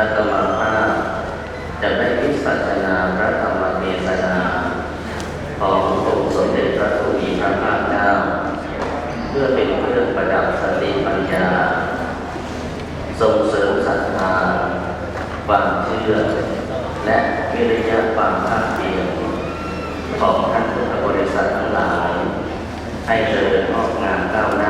อาตมาภาพจะได้วิสัชนาพระธรรมเทศนาขององค์สมเด็จพระทวีพระภาคเจ้าเพื่อเป็นเครื่องประดับสติปัญญาส่งเสริมศรัทธาความเชื่อ และวิริยะความภาคเพียรของท่านพุทธบริษัททั้งหลาย ให้เจริญออกงานก้าวหน้า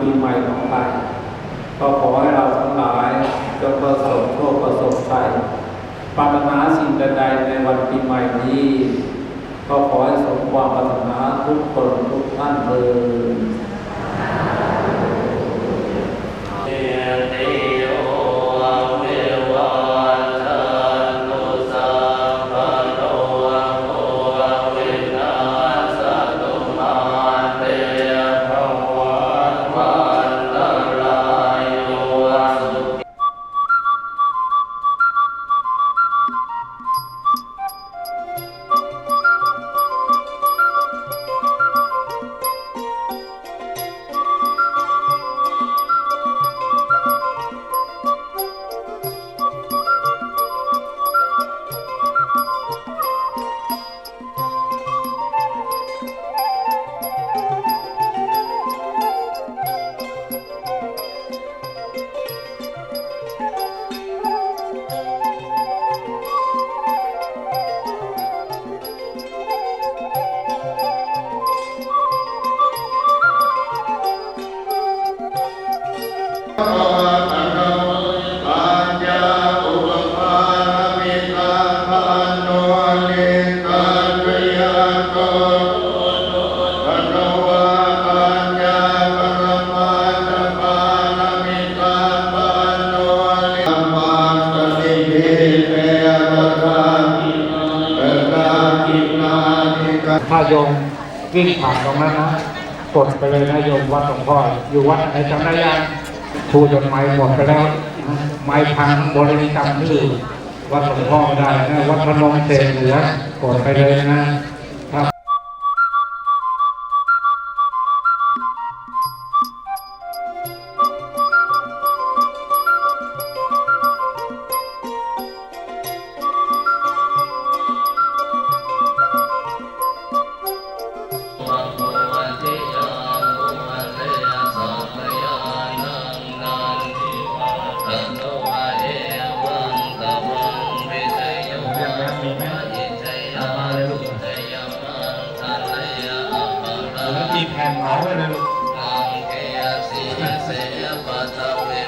ปีใหม่ของไทยก็ขอให้เราทั้งหลายจงประสบโชคประสบชัยปรารถนาสิ่งใดในวันปีใหม่นี้ ก็ขอให้สมความปรารถนาทุกคนทุกท่านเลย ถ้าโยมวิ่งผ่านตรงนั้นนะกดไปเลยนะโยมวัดหลวงพ่ออยู่วัดไหนจำได้ยัง ชูจนไม้หมดไปแล้ว ไม้พังบริกรรมชื่อวัดหลวงพ่อได้นะวัดพนมเศษเหลือกดไปเลยนะ มีแผ่นเหมาไว้เลยลูก